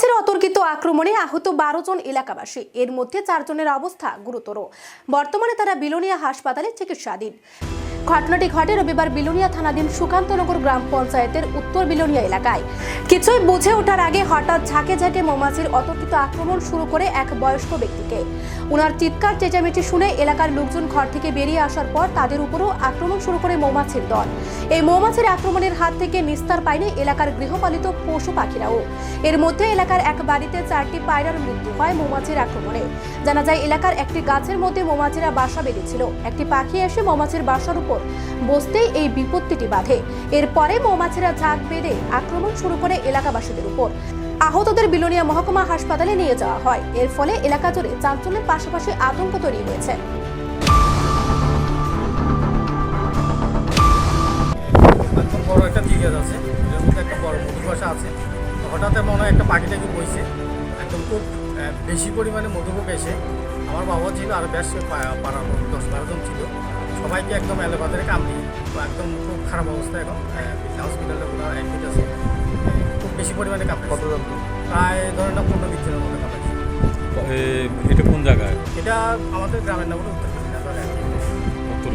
মৌমাছির অতর্কিত আক্রমণে আহত বারো জন এলাকাবাসী। এর মধ্যে চারজনের অবস্থা গুরুতর। বর্তমানে তারা বিলোনিয়া হাসপাতালে চিকিৎসাধীন। ঘটনাটি ঘটে রবিবার বিলোনিয়া থানাধীন সুকান্তনগর গ্রাম পঞ্চায়েতের উত্তর বিলোনিয়া এলাকায়। কিছুই বুঝে ওঠার আগে হঠাৎ ঝাঁকে ঝাঁকে মৌমাছির অতর্কিত আক্রমণ শুরু করে এক বয়স্ক ব্যক্তিকে। ওনার চিৎকার, চেঁচামেচি শুনে এলাকার লোকজন ঘর থেকে বেরিয়ে আসার পর তাদের উপরও আক্রমণ শুরু করে মৌমাছির দল। এই মৌমাছির আক্রমণের হাত থেকে নিস্তার পায়নি এলাকার গৃহপালিত পশু পাখিরাও। এর মধ্যে এলাকার এক বাড়িতে চারটি পায়রার মৃত্যু হয় মৌমাছির আক্রমণে। জানা যায়, এলাকার একটি গাছের মধ্যে মৌমাছিরা বাসা বেঁধেছিল। একটি পাখি এসে মৌমাছির বাসার উপর। বসতেই এই বিপত্তিটি বাধে। এরপরে মৌমাছিরা ঝাঁক বেঁধে আক্রমণ শুরু করে এলাকাবাসীদের উপর। আহতদের বিলোনিয়া মহকুমা হাসপাতালে নিয়ে যাওয়া হয়। এর ফলে এলাকা জুড়ে চাঞ্চল্যের পাশাপাশি আতঙ্ক তৈরি হয়েছে। বড় একটা আছে একটা বড় হঠাৎ মনে হয় একটা পাখিটাকে বইছে। একদম খুব বেশি পরিমাণে মধুপোক এসে আমার বাবা ছিল আর বেশ পাড়ার দশ বারো জন ছিল। সবাইকে একদম এলোপাতারে কামড়ি তো একদম খুব খারাপ অবস্থা এখন। হসপিটালে ওরা অ্যাডমিট আছে। খুব বেশি পরিমাণে কাপড় কতজন প্রায় ধরেন না পনেরো বিশ জনের মতো এ, এটা কোন জায়গায়? এটা আমাদের গ্রামের নাম হলো উত্তর। উত্তর